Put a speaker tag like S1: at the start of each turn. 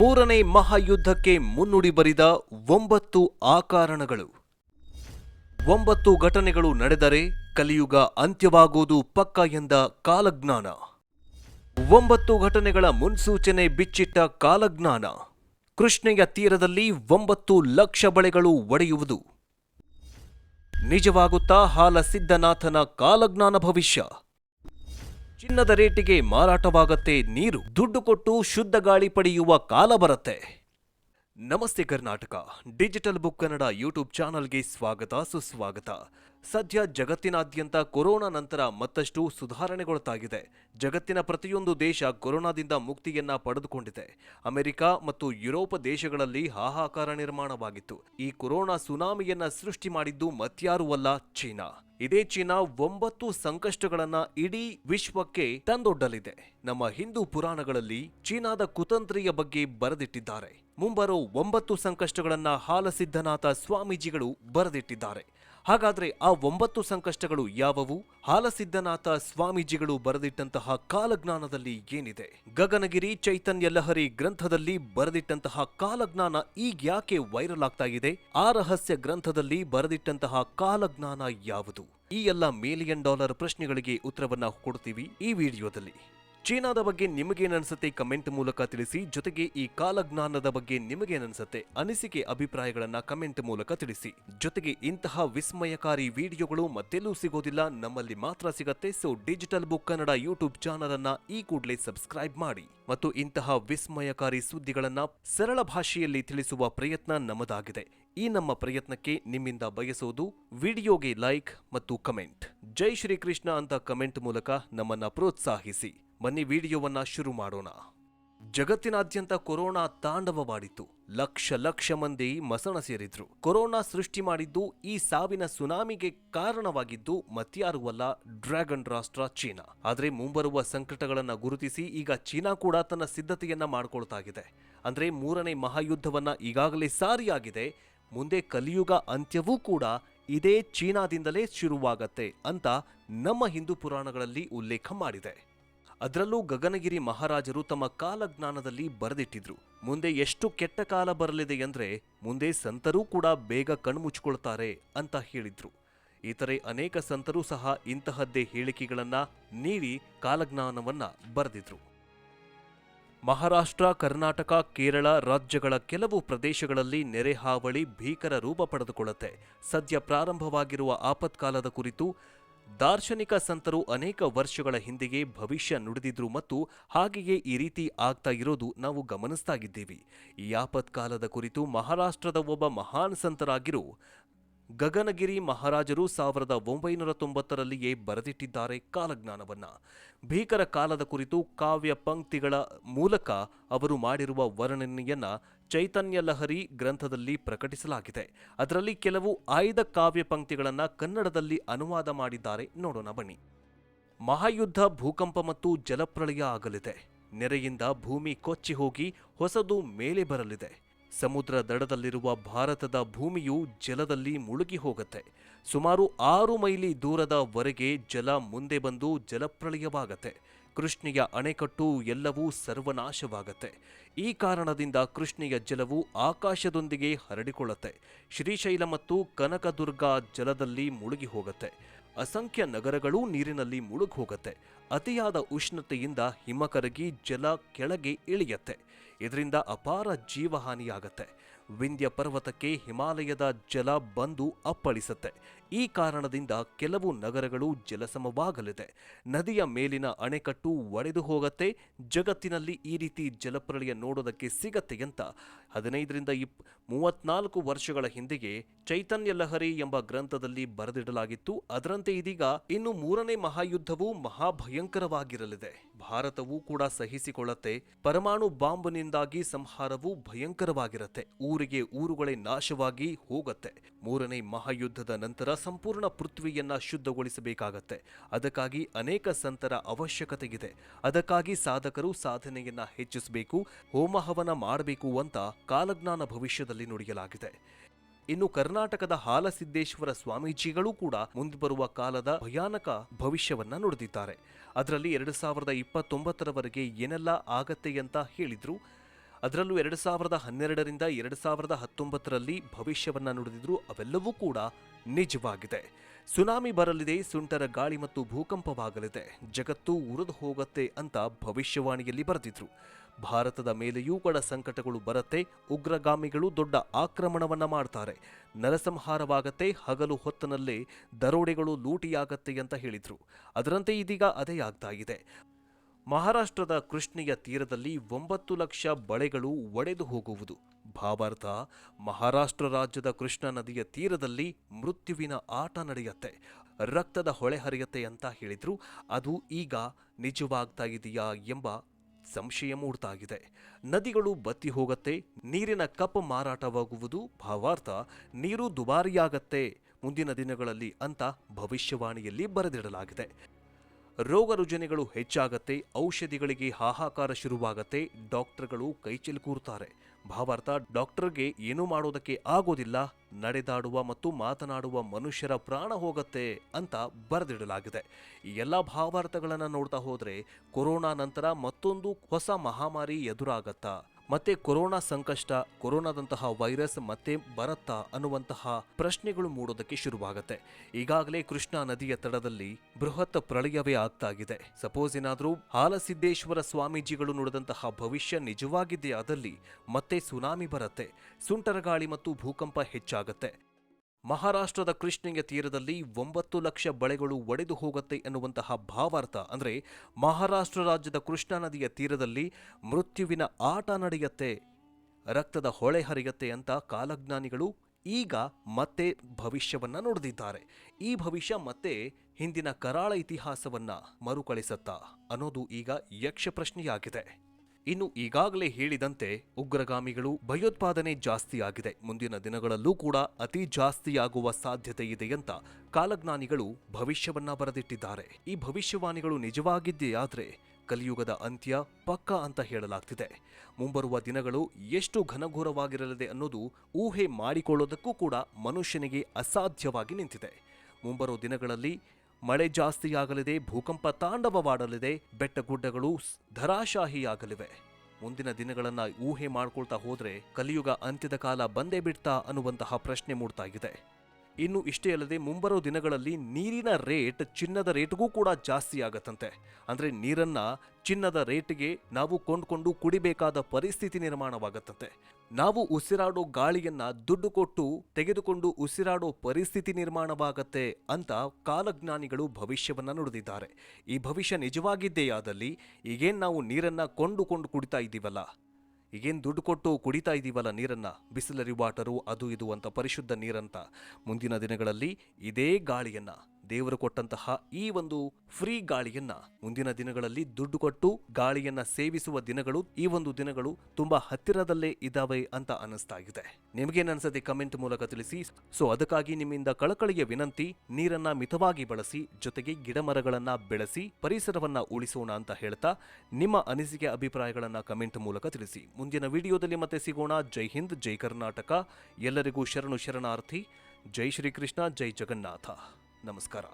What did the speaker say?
S1: ಮೂರನೇ ಮಹಾಯುದ್ಧಕ್ಕೆ ಮುನ್ನುಡಿ ಬರಿದ ಒಂಬತ್ತು ಆಕಾರಣಗಳು. ಒಂಬತ್ತು ಘಟನೆಗಳು ನಡೆದರೆ ಕಲಿಯುಗ ಅಂತ್ಯವಾಗುವುದು ಪಕ್ಕ ಎಂದ ಕಾಲಜ್ಞಾನ. ಒಂಬತ್ತು ಘಟನೆಗಳ ಮುನ್ಸೂಚನೆ ಬಿಚ್ಚಿಟ್ಟ ಕಾಲಜ್ಞಾನ. ಕೃಷ್ಣೆಯ ತೀರದಲ್ಲಿ ಒಂಬತ್ತು ಲಕ್ಷ ಬಳೆಗಳು ಒಡೆಯುವುದು. ನಿಜವಾಗುತ್ತಾ ಹಾಲ ಸಿದ್ಧನಾಥನ ಕಾಲಜ್ಞಾನ ಭವಿಷ್ಯ. ಚಿನ್ನದ ರೇಟಿಗೆ ಮಾರಾಟವಾಗತ್ತೆ ನೀರು. ದುಡ್ಡು ಕೊಟ್ಟು ಶುದ್ಧ ಗಾಳಿ ಪಡೆಯುವ ಕಾಲ ಬರುತ್ತೆ. ನಮಸ್ತೆ Karnataka. Digital book Kannada YouTube ಚಾನಲ್ಗೆ ಸ್ವಾಗತ, ಸುಸ್ವಾಗತ. ಸದ್ಯ ಜಗತ್ತಿನಾದ್ಯಂತ ಕೊರೋನಾ ನಂತರ ಮತ್ತಷ್ಟು ಸುಧಾರಣೆಗೊಳ್ತಾಗಿದೆ. ಜಗತ್ತಿನ ಪ್ರತಿಯೊಂದು ದೇಶ ಕೊರೋನಾದಿಂದ ಮುಕ್ತಿಯನ್ನ ಪಡೆದುಕೊಂಡಿದೆ. ಅಮೆರಿಕ ಮತ್ತು ಯುರೋಪ್ ದೇಶಗಳಲ್ಲಿ ಹಾಹಾಕಾರ ನಿರ್ಮಾಣವಾಗಿತ್ತು. ಈ ಕೊರೋನಾ ಸುನಾಮಿಯನ್ನ ಸೃಷ್ಟಿ ಮಾಡಿದ್ದು ಮತ್ಯಾರೂ ಅಲ್ಲ ಚೀನಾ. ಇದೇ ಚೀನಾ ಒಂಬತ್ತು ಸಂಕಷ್ಟಗಳನ್ನ ಇಡೀ ವಿಶ್ವಕ್ಕೆ ತಂದೊಡ್ಡಲಿದೆ. ನಮ್ಮ ಹಿಂದೂ ಪುರಾಣಗಳಲ್ಲಿ ಚೀನಾದ ಕುತಂತ್ರಿಯ ಬಗ್ಗೆ ಬರೆದಿಟ್ಟಿದ್ದಾರೆ. ಮುಂಬರೋ ಒಂಬತ್ತು ಸಂಕಷ್ಟಗಳನ್ನ ಹಾಲಸಿದ್ಧನಾಥ ಸ್ವಾಮೀಜಿಗಳು ಬರೆದಿಟ್ಟಿದ್ದಾರೆ. ಹಾಗಾದ್ರೆ ಆ ಒಂಬತ್ತು ಸಂಕಷ್ಟಗಳು ಯಾವುವು? ಹಾಲಸಿದ್ಧನಾಥ ಸ್ವಾಮೀಜಿಗಳು ಬರೆದಿಟ್ಟಂತಹ ಕಾಲಜ್ಞಾನದಲ್ಲಿ ಏನಿದೆ? ಗಗನಗಿರಿ ಚೈತನ್ಯ ಲಹರಿ ಗ್ರಂಥದಲ್ಲಿ ಬರೆದಿಟ್ಟಂತಹ ಕಾಲಜ್ಞಾನ ಈಗ ಯಾಕೆ ವೈರಲ್ ಆಗ್ತಾ ಇದೆ? ಆ ರಹಸ್ಯ ಗ್ರಂಥದಲ್ಲಿ ಬರೆದಿಟ್ಟಂತಹ ಕಾಲಜ್ಞಾನ ಯಾವುದು? ಈ ಎಲ್ಲ ಮಿಲಿಯನ್ ಡಾಲರ್ ಪ್ರಶ್ನೆಗಳಿಗೆ ಉತ್ತರವನ್ನ ಕೊಡ್ತೀವಿ ಈ ವಿಡಿಯೋದಲ್ಲಿ. ಚೀನಾದ ಬಗ್ಗೆ ನಿಮಗೇನನ್ಸುತ್ತೆ ಕಮೆಂಟ್ ಮೂಲಕ ತಿಳಿಸಿ, ಜೊತೆಗೆ ಈ ಕಾಲಜ್ಞಾನದ ಬಗ್ಗೆ ನಿಮಗೇನನ್ಸುತ್ತೆ ಅನಿಸಿಕೆ ಅಭಿಪ್ರಾಯಗಳನ್ನ ಕಮೆಂಟ್ ಮೂಲಕ ತಿಳಿಸಿ. ಜೊತೆಗೆ ಇಂತಹ ವಿಸ್ಮಯಕಾರಿ ವಿಡಿಯೋಗಳು ಮತ್ತೆಲ್ಲೂ ಸಿಗೋದಿಲ್ಲ, ನಮ್ಮಲ್ಲಿ ಮಾತ್ರ ಸಿಗತ್ತೆ. So digital book Kannada YouTube channel ಅನ್ನ ಈ ಕೂಡಲೇ ಸಬ್ಸ್ಕ್ರೈಬ್ ಮಾಡಿ. ಮತ್ತು ಇಂತಹ ವಿಸ್ಮಯಕಾರಿ ಸುದ್ದಿಗಳನ್ನ ಸರಳ ಭಾಷೆಯಲ್ಲಿ ತಿಳಿಸುವ ಪ್ರಯತ್ನ ನಮ್ಮದಾಗಿದೆ. ಈ ನಮ್ಮ ಪ್ರಯತ್ನಕ್ಕೆ ನಿಮ್ಮಿಂದ ಬಯಸೋದು ವಿಡಿಯೋಗೆ ಲೈಕ್ ಮತ್ತು ಕಮೆಂಟ್. ಜೈ ಶ್ರೀಕೃಷ್ಣ ಅಂತ ಕಮೆಂಟ್ ಮೂಲಕ ನಮ್ಮನ್ನ ಪ್ರೋತ್ಸಾಹಿಸಿ. ಬನ್ನಿ ವಿಡಿಯೋವನ್ನ ಶುರು ಮಾಡೋಣ. ಜಗತ್ತಿನಾದ್ಯಂತ ಕೊರೋನಾ ತಾಂಡವವಾಡಿತ್ತು. ಲಕ್ಷ ಲಕ್ಷ ಮಂದಿ ಮಸಣ ಸೇರಿದ್ರು. ಕೊರೋನಾ ಸೃಷ್ಟಿ ಮಾಡಿದ್ದು ಈ ಸಾವಿನ ಸುನಾಮಿಗೆ ಕಾರಣವಾಗಿದ್ದು ಮತ್ಯಾರೂ ಅಲ್ಲ, ಡ್ರ್ಯಾಗನ್ ರಾಷ್ಟ್ರ ಚೀನಾ. ಆದ್ರೆ ಮುಂಬರುವ ಸಂಕಟಗಳನ್ನ ಗುರುತಿಸಿ ಈಗ ಚೀನಾ ಕೂಡ ತನ್ನ ಸಿದ್ಧತೆಯನ್ನ ಮಾಡಿಕೊಳ್ತಾಗಿದೆ. ಅಂದ್ರೆ ಮೂರನೇ ಮಹಾಯುದ್ಧವನ್ನ ಈಗಾಗಲೇ ಸಾರಿಯಾಗಿದೆ. ಮುಂದೆ ಕಲಿಯುಗ ಅಂತ್ಯವೂ ಕೂಡ ಇದೇ ಚೀನಾದಿಂದಲೇ ಶುರುವಾಗತ್ತೆ ಅಂತ ನಮ್ಮ ಹಿಂದೂ ಪುರಾಣಗಳಲ್ಲಿ ಉಲ್ಲೇಖ ಮಾಡಿದೆ. ಅದರಲ್ಲೂ ಗಗನಗಿರಿ ಮಹಾರಾಜರು ತಮ್ಮ ಕಾಲಜ್ಞಾನದಲ್ಲಿ ಬರೆದಿಟ್ಟಿದ್ರು. ಮುಂದೆ ಎಷ್ಟು ಕೆಟ್ಟ ಕಾಲ ಬರಲಿದೆ ಅಂದ್ರೆ ಮುಂದೆ ಸಂತರೂ ಕೂಡ ಬೇಗ ಕಣ್ಮುಚ್ಕೊಳ್ತಾರೆ ಅಂತ ಹೇಳಿದ್ರು. ಇತರೆ ಅನೇಕ ಸಂತರೂ ಸಹ ಇಂತಹದ್ದೇ ಹೇಳಿಕೆಗಳನ್ನ ನೀಡಿ ಕಾಲಜ್ಞಾನವನ್ನ ಬರೆದಿದ್ರು. ಮಹಾರಾಷ್ಟ್ರ, ಕರ್ನಾಟಕ, ಕೇರಳ ರಾಜ್ಯಗಳ ಕೆಲವು ಪ್ರದೇಶಗಳಲ್ಲಿ ನೆರೆ ಹಾವಳಿ ಭೀಕರ ರೂಪ ಪಡೆದುಕೊಳ್ಳುತ್ತೆ. ಸದ್ಯ ಪ್ರಾರಂಭವಾಗಿರುವ ಆಪತ್ಕಾಲದ ಕುರಿತು ದಾರ್ಶನಿಕ ಸಂತರು ಅನೇಕ ವರ್ಷಗಳ ಹಿಂದೆಯೇ ಭವಿಷ್ಯ ನುಡಿದಿದ್ರು ಮತ್ತು ಹಾಗೆಯೇ ಈ ರೀತಿ ಆಗ್ತಾ ಇರೋದು ನಾವು ಗಮನಿಸ್ತಾಗಿದ್ದೀವಿ ಈ ಆಪತ್ಕಾಲದ ಕುರಿತು ಮಹಾರಾಷ್ಟ್ರದ ಒಬ್ಬ ಮಹಾನ್ ಸಂತರಾಗಿರೋ ಗಗನಗಿರಿ ಮಹಾರಾಜರು ಸಾವಿರದ ಒಂಬೈನೂರ ತೊಂಬತ್ತರಲ್ಲಿಯೇ ಬರೆದಿಟ್ಟಿದ್ದಾರೆ ಕಾಲಜ್ಞಾನವನ್ನ. ಭೀಕರ ಕಾಲದ ಕುರಿತು ಕಾವ್ಯ ಪಂಕ್ತಿಗಳ ಮೂಲಕ ಅವರು ಮಾಡಿರುವ ವರ್ಣನೆಯನ್ನ ಚೈತನ್ಯ ಲಹರಿ ಗ್ರಂಥದಲ್ಲಿ ಪ್ರಕಟಿಸಲಾಗಿದೆ. ಅದರಲ್ಲಿ ಕೆಲವು ಆಯ್ದ ಕಾವ್ಯ ಪಂಕ್ತಿಗಳನ್ನು ಕನ್ನಡದಲ್ಲಿ ಅನುವಾದ ಮಾಡಿದ್ದಾರೆ. ನೋಡೋಣ ಬನ್ನಿ. ಮಹಾಯುದ್ಧ, ಭೂಕಂಪ ಮತ್ತು ಜಲಪ್ರಳಯ ಆಗಲಿದೆ. ನೆರೆಯಿಂದ ಭೂಮಿ ಕೊಚ್ಚಿ ಹೋಗಿ ಹೊಸದು ಮೇಲೆ ಬರಲಿದೆ. ಸಮುದ್ರ ದಡದಲ್ಲಿರುವ ಭಾರತದ ಭೂಮಿಯು ಜಲದಲ್ಲಿ ಮುಳುಗಿ ಹೋಗುತ್ತೆ. ಸುಮಾರು ಆರು ಮೈಲಿ ದೂರದವರೆಗೆ ಜಲ ಮುಂದೆ ಬಂದು ಜಲಪ್ರಳಯವಾಗತ್ತೆ. ಕೃಷ್ಣೆಯ ಅಣೆಕಟ್ಟು ಎಲ್ಲವೂ ಸರ್ವನಾಶವಾಗತ್ತೆ. ಈ ಕಾರಣದಿಂದ ಕೃಷ್ಣೆಯ ಜಲವು ಆಕಾಶದೊಂದಿಗೆ ಹರಡಿಕೊಳ್ಳುತ್ತೆ. ಶ್ರೀಶೈಲ ಮತ್ತು ಕನಕದುರ್ಗ ಜಲದಲ್ಲಿ ಮುಳುಗಿ ಹೋಗುತ್ತೆ. ಅಸಂಖ್ಯ ನಗರಗಳೂ ನೀರಿನಲ್ಲಿ ಮುಳುಗಿ ಹೋಗುತ್ತೆ. ಅತಿಯಾದ ಉಷ್ಣತೆಯಿಂದ ಹಿಮ ಕರಗಿ ಜಲ ಕೆಳಗೆ ಇಳಿಯತ್ತೆ. ಇದರಿಂದ ಅಪಾರ ಜೀವಹಾನಿಯಾಗತ್ತೆ. ವಿಂಧ್ಯ ಪರ್ವತಕ್ಕೆ ಹಿಮಾಲಯದ ಜಲ ಬಂದು ಅಪ್ಪಳಿಸುತ್ತೆ. ಈ ಕಾರಣದಿಂದ ಕೆಲವು ನಗರಗಳು ಜಲಸಮವಾಗಲಿದೆ. ನದಿಯ ಮೇಲಿನ ಅಣೆಕಟ್ಟು ಒಡೆದು ಹೋಗತ್ತೆ. ಜಗತ್ತಿನಲ್ಲಿ ಈ ರೀತಿ ಜಲಪ್ರಳಯ ನೋಡೋದಕ್ಕೆ ಸಿಗತ್ತೆ ಅಂತ ಹದಿನೈದರಿಂದ ಇಪ್ ಮೂವತ್ನಾಲ್ಕು ವರ್ಷಗಳ ಹಿಂದೆಯೇ ಚೈತನ್ಯ ಲಹರಿ ಎಂಬ ಗ್ರಂಥದಲ್ಲಿ ಬರೆದಿಡಲಾಗಿತ್ತು. ಅದರಂತೆ ಇದೀಗ ಇನ್ನು ಮೂರನೇ ಮಹಾಯುದ್ಧವು ಮಹಾಭಯಂಕರವಾಗಿರಲಿದೆ. ಭಾರತವೂ ಕೂಡ ಸಹಿಸಿಕೊಳ್ಳತ್ತೆ. ಪರಮಾಣು ಬಾಂಬ್ನಿಂದಾಗಿ ಸಂಹಾರವು ಭಯಂಕರವಾಗಿರುತ್ತೆ. ಊರಿಗೆ ಊರುಗಳೇ ನಾಶವಾಗಿ ಹೋಗತ್ತೆ. ಮೂರನೇ ಮಹಾಯುದ್ಧದ ನಂತರ ಸಂಪೂರ್ಣ ಪೃಥ್ವಿಯನ್ನ ಶುದ್ಧಗೊಳಿಸಬೇಕಾಗತ್ತೆ. ಅದಕ್ಕಾಗಿ ಅನೇಕ ಸಂತರ ಅವಶ್ಯಕತೆ ಇದೆ ಅದಕ್ಕಾಗಿ ಸಾಧಕರು ಸಾಧನೆಯನ್ನ ಹೆಚ್ಚಿಸಬೇಕು ಹೋಮಹವನ ಮಾಡಬೇಕು ಅಂತ ಕಾಲಜ್ಞಾನ ಭವಿಷ್ಯದಲ್ಲಿ ನುಡಿಯಲಾಗಿದೆ. ಇನ್ನು ಕರ್ನಾಟಕದ ಹಾಲಸಿದ್ದೇಶ್ವರ ಸ್ವಾಮೀಜಿಗಳು ಕೂಡ ಮುಂದೆ ಬರುವ ಕಾಲದ ಭಯಾನಕ ಭವಿಷ್ಯವನ್ನ ನುಡಿದಿದ್ದಾರೆ. ಅದರಲ್ಲಿ ಎರಡು ಸಾವಿರದ ಇಪ್ಪತ್ತೊಂಬತ್ತರವರೆಗೆ ಏನೆಲ್ಲ ಆಗತ್ತೆ ಅಂತ ಹೇಳಿದ್ರು ಅದರಲ್ಲೂ ಎರಡು ಸಾವಿರದ ಹನ್ನೆರಡರಿಂದ ಎರಡು ಸಾವಿರದ ಹತ್ತೊಂಬತ್ತರಲ್ಲಿ ಭವಿಷ್ಯವನ್ನ ನುಡಿದಿದ್ರು ಅವೆಲ್ಲವೂ ಕೂಡ ನಿಜವಾಗಿದೆ. ಸುನಾಮಿ ಬರಲಿದೆ, ಸುಂಟರ ಗಾಳಿ ಮತ್ತು ಭೂಕಂಪವಾಗಲಿದೆ. ಜಗತ್ತು ಉರಿದು ಹೋಗತ್ತೆ ಅಂತ ಭವಿಷ್ಯವಾಣಿಯಲ್ಲಿ ಬರೆದಿದ್ರು. ಭಾರತದ ಮೇಲೆಯೂ ಕೂಡ ಸಂಕಟಗಳು ಬರುತ್ತೆ, ಉಗ್ರಗಾಮಿಗಳು ದೊಡ್ಡ ಆಕ್ರಮಣವನ್ನ ಮಾಡ್ತಾರೆ. ನರಸಂಹಾರವಾಗತ್ತೆ, ಹಗಲು ಹೊತ್ತನಲ್ಲೇ ದರೋಡೆಗಳು ಲೂಟಿಯಾಗತ್ತೆ ಅಂತ ಹೇಳಿದ್ರು. ಅದರಂತೆ ಇದೀಗ ಅದೇ ಆಗ್ತಾ ಇದೆ. ಮಹಾರಾಷ್ಟ್ರದ ಕೃಷ್ಣೆಯ ತೀರದಲ್ಲಿ ಒಂಬತ್ತು ಲಕ್ಷ ಬಳೆಗಳು ಒಡೆದು ಹೋಗುವುದು. ಭಾವಾರ್ಥ, ಮಹಾರಾಷ್ಟ್ರ ರಾಜ್ಯದ ಕೃಷ್ಣಾ ನದಿಯ ತೀರದಲ್ಲಿ ಮೃತ್ಯುವಿನ ಆಟ ನಡೆಯತ್ತೆ. ರಕ್ತದ ಹೊಳೆ ಹರಿಯತ್ತೆ ಅಂತ ಹೇಳಿದ್ರು. ಅದು ಈಗ ನಿಜವಾಗ್ತಾ ಇದೆಯಾ ಎಂಬ ಸಂಶಯ ಮೂಡ್ತಾ ಇದೆ ನದಿಗಳು ಬತ್ತಿ ಹೋಗತ್ತೆ, ನೀರಿನ ಕಪ್ ಮಾರಾಟವಾಗುವುದು. ಭಾವಾರ್ಥ, ನೀರು ದುಬಾರಿಯಾಗತ್ತೆ, ಮುಂದಿನ ದಿನಗಳಲ್ಲಿ ಅಂತ ಭವಿಷ್ಯವಾಣಿಯಲ್ಲಿ ಬರೆದಿಡಲಾಗಿದೆ. ರೋಗ ರುಜಿನಗಳು ಹೆಚ್ಚಾಗತ್ತೆ, ಔಷಧಿಗಳಿಗೆ ಹಾಹಾಕಾರ ಶುರುವಾಗತ್ತೆ, ಡಾಕ್ಟರ್ಗಳು ಕೈಚೆಲ್ ಕೂರ್ತಾರೆ. ಭಾವಾರ್ಥ, ಡಾಕ್ಟರ್ಗೆ ಏನೂ ಮಾಡೋದಕ್ಕೆ ಆಗೋದಿಲ್ಲ, ನಡೆದಾಡುವ ಮತ್ತು ಮಾತನಾಡುವ ಮನುಷ್ಯರ ಪ್ರಾಣ ಹೋಗತ್ತೆ ಅಂತ ಬರೆದಿಡಲಾಗಿದೆ. ಈ ಎಲ್ಲ ಭಾವಾರ್ಥಗಳನ್ನು ನೋಡ್ತಾ ಹೋದರೆ ಕೊರೋನಾ ನಂತರ ಮತ್ತೊಂದು ಹೊಸ ಮಹಾಮಾರಿ ಎದುರಾಗತ್ತಾ ಮತ್ತೆ ಕೊರೋನಾ ಸಂಕಷ್ಟ, ಕೊರೋನಾದಂತಹ ವೈರಸ್ ಮತ್ತೆ ಬರತ್ತಾ ಅನ್ನುವಂತಹ ಪ್ರಶ್ನೆಗಳು ಮೂಡೋದಕ್ಕೆ ಶುರುವಾಗುತ್ತೆ. ಈಗಾಗಲೇ ಕೃಷ್ಣಾ ನದಿಯ ತಡದಲ್ಲಿ ಬೃಹತ್ ಪ್ರಳಯವೇ ಆಗ್ತಾಗಿದೆ. ಸಪೋಸ್ ಏನಾದರೂ ಹಾಲಸಿದ್ದೇಶ್ವರ ಸ್ವಾಮೀಜಿಗಳು ನುಡಿದಂತಹ ಭವಿಷ್ಯ ನಿಜವಾಗಿದ್ದೇ ಆದಲ್ಲಿ ಮತ್ತೆ ಸುನಾಮಿ ಬರುತ್ತೆ. ಸುಂಟರಗಾಳಿ ಮತ್ತು ಭೂಕಂಪ ಹೆಚ್ಚಾಗತ್ತೆ. ಮಹಾರಾಷ್ಟ್ರದ ಕೃಷ್ಣೆಯ ತೀರದಲ್ಲಿ ಒಂಬತ್ತು ಲಕ್ಷ ಬಳೆಗಳು ಒಡೆದು ಹೋಗುತ್ತೆ ಎನ್ನುವಂತಹ ಭಾವಾರ್ಥ, ಅಂದರೆ ಮಹಾರಾಷ್ಟ್ರ ರಾಜ್ಯದ ಕೃಷ್ಣಾ ನದಿಯ ತೀರದಲ್ಲಿ ಮೃತ್ಯುವಿನ ಆಟ ನಡೆಯುತ್ತೆ, ರಕ್ತದ ಹೊಳೆ ಹರಿಯುತ್ತೆ ಅಂತ ಕಾಲಜ್ಞಾನಿಗಳು ಈಗ ಮತ್ತೆ ಭವಿಷ್ಯವನ್ನ ನುಡಿದಿದ್ದಾರೆ. ಈ ಭವಿಷ್ಯ ಮತ್ತೆ ಹಿಂದಿನ ಕರಾಳ ಇತಿಹಾಸವನ್ನ ಮರುಕಳಿಸತ್ತಾ ಅನ್ನೋದು ಈಗ ಯಕ್ಷ ಪ್ರಶ್ನೆಯಾಗಿದೆ ಇನ್ನು ಈಗಾಗಲೇ ಹೇಳಿದಂತೆ ಉಗ್ರಗಾಮಿಗಳು ಭಯೋತ್ಪಾದನೆ ಜಾಸ್ತಿಯಾಗಿದೆ. ಮುಂದಿನ ದಿನಗಳಲ್ಲೂ ಕೂಡ ಅತಿ ಜಾಸ್ತಿಯಾಗುವ ಸಾಧ್ಯತೆ ಇದೆ ಅಂತ ಕಾಲಜ್ಞಾನಿಗಳು ಭವಿಷ್ಯವನ್ನ ಬರೆದಿಟ್ಟಿದ್ದಾರೆ. ಈ ಭವಿಷ್ಯವಾಣಿಗಳು ನಿಜವಾಗಿದ್ದೇ ಆದರೆ ಕಲಿಯುಗದ ಅಂತ್ಯ ಪಕ್ಕ ಅಂತ ಹೇಳಲಾಗ್ತಿದೆ. ಮುಂಬರುವ ದಿನಗಳು ಎಷ್ಟು ಘನಘೋರವಾಗಿರಲಿದೆ ಅನ್ನೋದು ಊಹೆ ಮಾಡಿಕೊಳ್ಳೋದಕ್ಕೂ ಕೂಡ ಮನುಷ್ಯನಿಗೆ ಅಸಾಧ್ಯವಾಗಿ ನಿಂತಿದೆ. ಮುಂಬರುವ ದಿನಗಳಲ್ಲಿ ಮಳೆ ಜಾಸ್ತಿಯಾಗಲಿದೆ, ಭೂಕಂಪ ತಾಂಡವವಾಡಲಿದೆ, ಬೆಟ್ಟಗುಡ್ಡಗಳು ಗುಡ್ಡಗಳು ಧರಾಶಾಹಿಯಾಗಲಿವೆ. ಮುಂದಿನ ದಿನಗಳನ್ನ ಊಹೆ ಮಾಡ್ಕೊಳ್ತಾ ಹೋದ್ರೆ ಕಲಿಯುಗ ಅಂತ್ಯದ ಕಾಲ ಬಂದೇ ಬಿಡ್ತಾ ಅನ್ನುವಂತಹ ಪ್ರಶ್ನೆ ಮೂಡ್ತಾ ಇದೆ. ಇನ್ನು ಇಷ್ಟೇ ಅಲ್ಲದೆ ಮುಂಬರೋ ದಿನಗಳಲ್ಲಿ ನೀರಿನ ರೇಟ್ ಚಿನ್ನದ ರೇಟ್ಗೂ ಕೂಡ ಜಾಸ್ತಿ ಆಗತ್ತಂತೆ. ಅಂದ್ರೆ ನೀರನ್ನ ಚಿನ್ನದ ರೇಟ್ಗೆ ನಾವು ಕೊಂಡ್ಕೊಂಡು ಕುಡಿಬೇಕಾದ ಪರಿಸ್ಥಿತಿ ನಿರ್ಮಾಣವಾಗತ್ತಂತೆ. ನಾವು ಉಸಿರಾಡೋ ಗಾಳಿಯನ್ನ ದುಡ್ಡು ಕೊಟ್ಟು ತೆಗೆದುಕೊಂಡು ಉಸಿರಾಡೋ ಪರಿಸ್ಥಿತಿ ನಿರ್ಮಾಣವಾಗತ್ತೆ ಅಂತ ಕಾಲಜ್ಞಾನಿಗಳು ಭವಿಷ್ಯವನ್ನ ನುಡಿದಿದ್ದಾರೆ. ಈ ಭವಿಷ್ಯ ನಿಜವಾಗಿದ್ದೇ ಆದಲ್ಲಿ ಈಗೇನ್ ನಾವು ನೀರನ್ನ ಕೊಂಡುಕೊಂಡು ಕುಡಿತಾ ಇದ್ದೀವಲ್ಲ? ಈಗೇನು ದುಡ್ಡು ಕೊಟ್ಟು ಕುಡಿತಾ ಇದ್ದೀವಲ್ಲ ನೀರನ್ನ? ಬಿಸಿಲರಿ ವಾಟರು, ಅದು ಇದು ಅಂತ ಪರಿಶುದ್ಧ ನೀರಂತ ಮುಂದಿನ ದಿನಗಳಲ್ಲಿ ಇದೇ ಗಾಳಿಯನ್ನ. ದೇವರು ಕೊಟ್ಟಂತಹ ಈ ಒಂದು ಫ್ರೀ ಗಾಳಿಯನ್ನ ಮುಂದಿನ ದಿನಗಳಲ್ಲಿ ದುಡ್ಡು ಕೊಟ್ಟು ಗಾಳಿಯನ್ನ ಸೇವಿಸುವ ದಿನಗಳು ಈ ಒಂದು ದಿನಗಳು ತುಂಬಾ ಹತ್ತಿರದಲ್ಲೇ ಇದಾವೆ ಅಂತ ಅನಿಸ್ತಾ ಇದೆ. ನಿಮಗೇನ್ ಅನ್ಸತ್ತೆ ಕಮೆಂಟ್ ಮೂಲಕ ತಿಳಿಸಿ. ಸೊ ಅದಕ್ಕಾಗಿ ನಿಮ್ಮಿಂದ ಕಳಕಳಿಯ ವಿನಂತಿ, ನೀರನ್ನ ಮಿತವಾಗಿ ಬಳಸಿ, ಜೊತೆಗೆ ಗಿಡಮರಗಳನ್ನ ಬೆಳೆಸಿ, ಪರಿಸರವನ್ನ ಉಳಿಸೋಣ ಅಂತ ಹೇಳ್ತಾ ನಿಮ್ಮ ಅನಿಸಿಕೆ ಅಭಿಪ್ರಾಯಗಳನ್ನ ಕಮೆಂಟ್ ಮೂಲಕ ತಿಳಿಸಿ. ಮುಂದಿನ ವಿಡಿಯೋದಲ್ಲಿ ಮತ್ತೆ ಸಿಗೋಣ. ಜೈ ಹಿಂದ್, ಜೈ ಕರ್ನಾಟಕ. ಎಲ್ಲರಿಗೂ ಶರಣು ಶರಣಾರ್ಥಿ. ಜೈ ಶ್ರೀಕೃಷ್ಣ, ಜೈ ಜಗನ್ನಾಥ. ನಮಸ್ಕಾರ